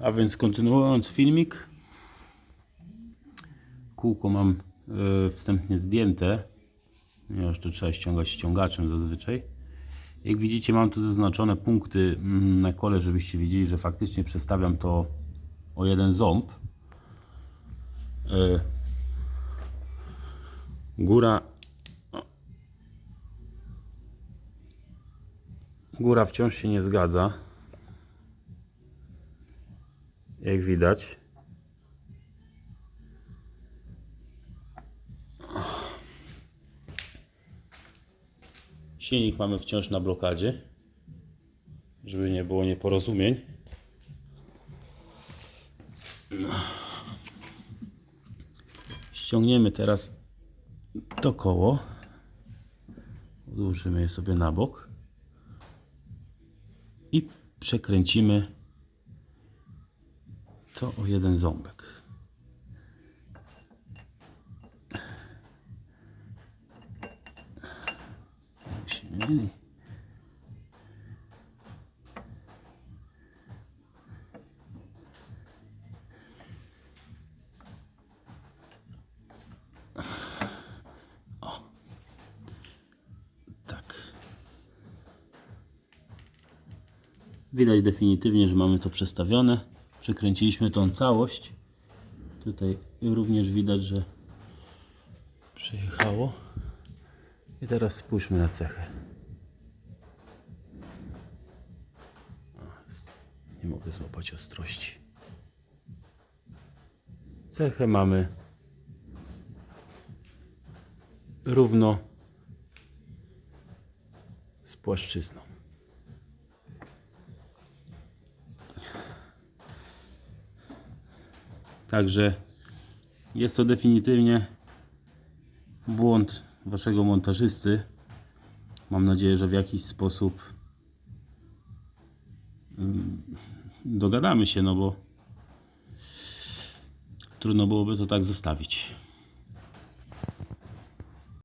A więc kontynuując filmik, kółko mam e, wstępnie zdjęte, ponieważ to trzeba ściągać ściągaczem zazwyczaj. Jak widzicie mam tu zaznaczone punkty mm, na kole, żebyście widzieli, że faktycznie przestawiam to o jeden ząb. E, Góra Góra wciąż się nie zgadza. Jak widać. Silnik mamy wciąż na blokadzie, żeby nie było nieporozumień. Ściągniemy teraz to koło. Odłożymy je sobie na bok i przekręcimy to o jeden ząbek. Mieli. O. Tak. Widać definitywnie, że mamy to przestawione. Przekręciliśmy tą całość. Tutaj również widać, że przyjechało. I teraz spójrzmy na cechę. Nie mogę złapać ostrości. Cechę mamy równo z płaszczyzną. Także jest to definitywnie błąd waszego montażysty. Mam nadzieję, że w jakiś sposób mm, dogadamy się, no bo trudno byłoby to tak zostawić.